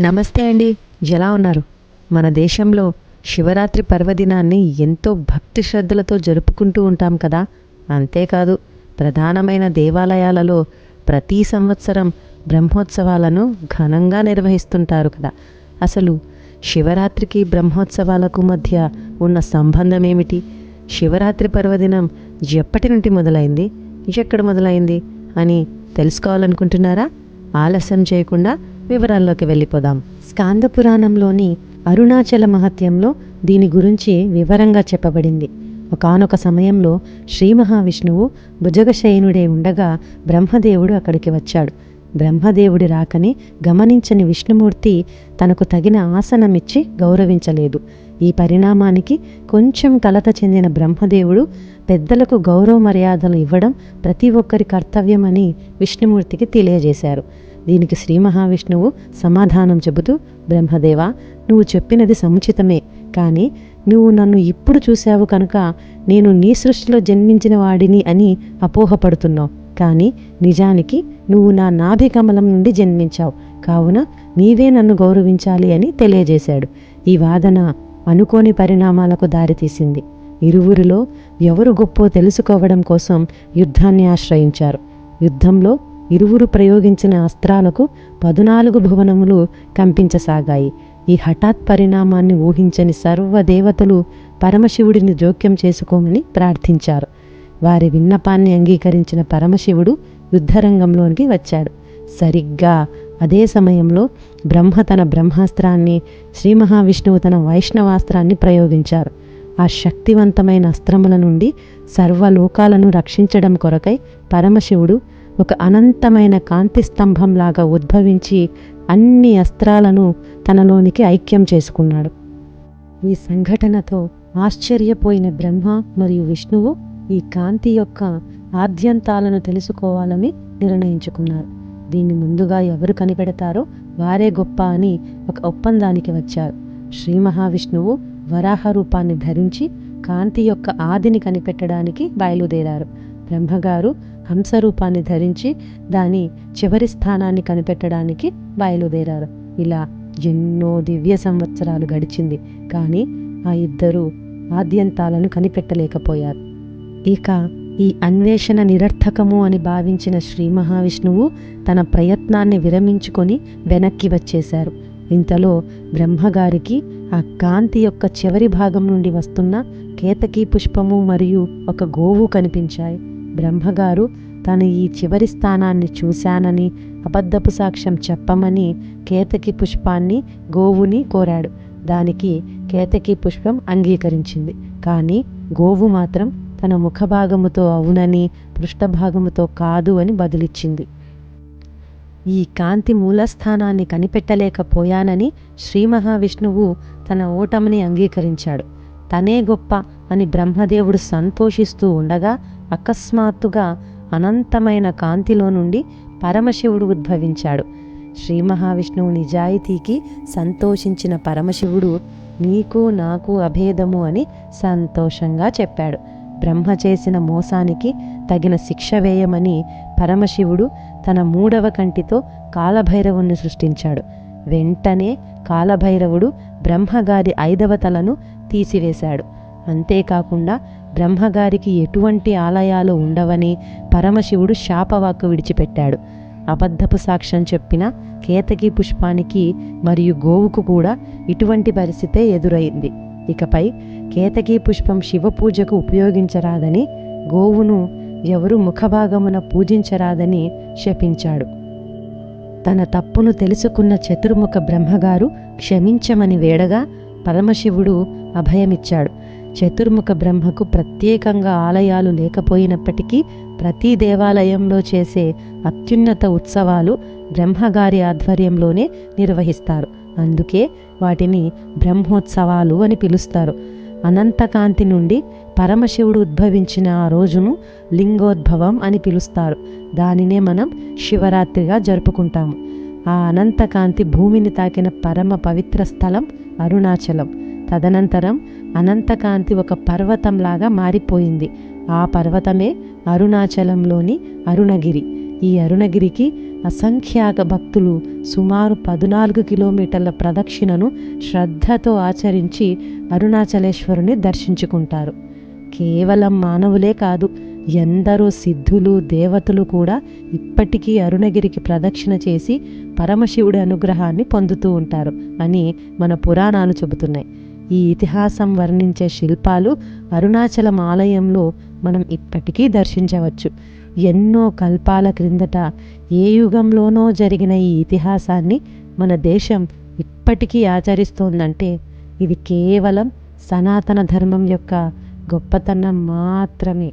నమస్తే అండి. ఎలా ఉన్నారు? మన దేశంలో శివరాత్రి పర్వదినాన్ని ఎంతో భక్తి శ్రద్ధలతో జరుపుకుంటూ ఉంటాం కదా? అంతేకాదు ప్రధానమైన దేవాలయాలలో ప్రతి సంవత్సరం బ్రహ్మోత్సవాలను ఘనంగా నిర్వహిస్తుంటారు కదా? అసలు శివరాత్రికి బ్రహ్మోత్సవాలకు మధ్య ఉన్న సంబంధం ఏమిటి శివరాత్రి పర్వదినం ఎప్పటి నుండి మొదలైంది? ఎక్కడ మొదలైంది? అని తెలుసుకోవాలనుకుంటున్నారా? ఆలస్యం చేయకుండా వివరాల్లోకి వెళ్ళిపోదాం. స్కాంద పురాణంలోని అరుణాచల మహత్యంలో దీని గురించి వివరంగా చెప్పబడింది. ఒకనొక సమయంలో శ్రీ మహావిష్ణువు భుజగశయనుడే ఉండగా బ్రహ్మదేవుడు అక్కడికి వచ్చాడు. బ్రహ్మదేవుడి రాకని గమనించని విష్ణుమూర్తి తనకు తగిన ఆసనమిచ్చి గౌరవించలేదు. ఈ పరిణామానికి కొంచెం కలత చెందిన బ్రహ్మదేవుడు పెద్దలకు గౌరవ మర్యాదలు ఇవ్వడం ప్రతి ఒక్కరి కర్తవ్యమని విష్ణుమూర్తికి తెలియజేశారు. దీనికి శ్రీ మహావిష్ణువు సమాధానం చెబుతూ బ్రహ్మదేవ నువ్వు చెప్పినది సముచితమే కానీ నువ్వు నన్ను ఇప్పుడు చూశావు కనుక నేను నీ సృష్టిలో జన్మించిన వాడిని అని అపోహపడుతున్నావు. కానీ నిజానికి నువ్వు నా నాభి కమలం నుండి జన్మించావు. కావున నీవే నన్ను గౌరవించాలి అని తెలియజేశాడు. ఈ వాదన అనుకోని పరిణామాలకు దారితీసింది. ఇరువురిలో ఎవరు గొప్పో తెలుసుకోవడం కోసం యుద్ధాన్ని ఆశ్రయించారు. యుద్ధంలో ఇరువురు ప్రయోగించిన అస్త్రాలకు పదునాలుగు భువనములు కంపించసాగాయి. ఈ హఠాత్ పరిణామాన్ని ఊహించని సర్వ దేవతలు పరమశివుడిని జోక్యం చేసుకోమని ప్రార్థించారు. వారి విన్నపాన్ని అంగీకరించిన పరమశివుడు యుద్ధరంగంలోనికి వచ్చాడు. సరిగ్గా అదే సమయంలో బ్రహ్మ తన బ్రహ్మాస్త్రాన్ని శ్రీ మహావిష్ణువు తన వైష్ణవాస్త్రాన్ని ప్రయోగించారు. ఆ శక్తివంతమైన అస్త్రముల నుండి సర్వలోకాలను రక్షించడం కొరకై పరమశివుడు ఒక అనంతమైన కాంతి స్తంభంలాగా ఉద్భవించి అన్ని అస్త్రాలను తనలోనికి ఐక్యం చేసుకున్నాడు. ఈ సంఘటనతో ఆశ్చర్యపోయిన బ్రహ్మ మరియు విష్ణువు ఈ కాంతి యొక్క ఆద్యంతాలను తెలుసుకోవాలని నిర్ణయించుకున్నారు. దీన్ని ముందుగా ఎవరు కనిపెడతారో వారే గొప్ప అని ఒక ఒప్పందానికి వచ్చారు. శ్రీ మహావిష్ణువు వరాహ రూపాన్ని ధరించి కాంతి యొక్క ఆదిని కనిపెట్టడానికి బయలుదేరారు. బ్రహ్మగారు హంసరూపాన్ని ధరించి దాని చివరి స్థానాన్ని కనిపెట్టడానికి బయలుదేరారు ఇలా ఎన్నో దివ్య సంవత్సరాలు గడిచింది. కానీ ఆ ఇద్దరు ఆద్యంతాలను కనిపెట్టలేకపోయారు. ఇక ఈ అన్వేషణ నిరర్థకము అని భావించిన శ్రీ మహావిష్ణువు తన ప్రయత్నాన్ని విరమించుకొని వెనక్కి వచ్చేశారు. ఇంతలో బ్రహ్మగారికి ఆ కాంతి యొక్క చివరి భాగం నుండి వస్తున్న కేతకీ పుష్పము మరియు ఒక గోవు కనిపించాయి. బ్రహ్మగారు తను ఈ చివరి స్థానాన్ని చూశానని అబద్ధపు సాక్ష్యం చెప్పమని కేతకి పుష్పాన్ని గోవుని కోరాడు. దానికి కేతకి పుష్పం అంగీకరించింది. కానీ గోవు మాత్రం తన ముఖభాగముతో అవునని పృష్ఠభాగముతో కాదు అని బదులిచ్చింది. ఈ కాంతి మూలస్థానాన్ని కనిపెట్టలేకపోయానని శ్రీ మహావిష్ణువు తన ఓటమిని అంగీకరించాడు. తనే గొప్ప అని బ్రహ్మదేవుడు సంతోషిస్తూ ఉండగా అకస్మాత్తుగా అనంతమైన కాంతిలో నుండి పరమశివుడు ఉద్భవించాడు. శ్రీ మహావిష్ణువు నిజాయితీకి సంతోషించిన పరమశివుడు నీకు నాకు అభేదము అని సంతోషంగా చెప్పాడు. బ్రహ్మ చేసిన మోసానికి తగిన శిక్ష వేయమని పరమశివుడు తన మూడవ కంటితో కాలభైరవుణ్ణి సృష్టించాడు. వెంటనే కాలభైరవుడు బ్రహ్మగారి ఐదవ తలను తీసివేశాడు. అంతేకాకుండా బ్రహ్మగారికి ఎటువంటి ఆలయాలు ఉండవని పరమశివుడు శాపవాక్కు విడిచిపెట్టాడు. అబద్ధపు సాక్ష్యం చెప్పిన కేతకి పుష్పానికి మరియు గోవుకు కూడా ఇటువంటి పరిస్థితే ఎదురైంది. ఇకపై కేతకీ పుష్పం శివ పూజకు ఉపయోగించరాదని గోవును ఎవరు ముఖభాగమున పూజించరాదని శపించాడు. తన తప్పును తెలుసుకున్న చతుర్ముఖ బ్రహ్మగారు క్షమించమని వేడగా పరమశివుడు అభయమిచ్చాడు. చతుర్ముఖ బ్రహ్మకు ప్రత్యేకంగా ఆలయాలు లేకపోయినప్పటికీ ప్రతి దేవాలయంలో చేసే అత్యున్నత ఉత్సవాలు బ్రహ్మగారి ఆధ్వర్యంలోనే నిర్వహిస్తారు. అందుకే వాటిని బ్రహ్మోత్సవాలు అని పిలుస్తారు. అనంతకాంతి నుండి పరమశివుడు ఉద్భవించిన ఆ రోజును లింగోద్భవం అని పిలుస్తారు. దానినే మనం శివరాత్రిగా జరుపుకుంటాము. ఆ అనంతకాంతి భూమిని తాకిన పరమ పవిత్ర స్థలం అరుణాచలం. తదనంతరం అనంతకాంతి ఒక పర్వతంలాగా మారిపోయింది. ఆ పర్వతమే అరుణాచలంలోని అరుణగిరి. ఈ అరుణగిరికి అసంఖ్యాక భక్తులు సుమారు పద్నాలుగు కిలోమీటర్ల ప్రదక్షిణను శ్రద్ధతో ఆచరించి అరుణాచలేశ్వరుని దర్శించుకుంటారు. కేవలం మానవులే కాదు ఎందరో సిద్ధులు దేవతలు కూడా ఇప్పటికీ అరుణగిరికి ప్రదక్షిణ చేసి పరమశివుడి అనుగ్రహాన్ని పొందుతూ ఉంటారు అని మన పురాణాలు చెబుతున్నాయి. ఈ ఇతిహాసం వర్ణించే శిల్పాలు అరుణాచలం ఆలయంలో మనం ఇప్పటికీ దర్శించవచ్చు. ఎన్నో కల్పాల క్రిందట ఏ యుగంలోనో జరిగిన ఈ ఇతిహాసాన్ని మన దేశం ఇప్పటికీ ఆచరిస్తోందంటే ఇది కేవలం సనాతన ధర్మం యొక్క గొప్పతనం మాత్రమే.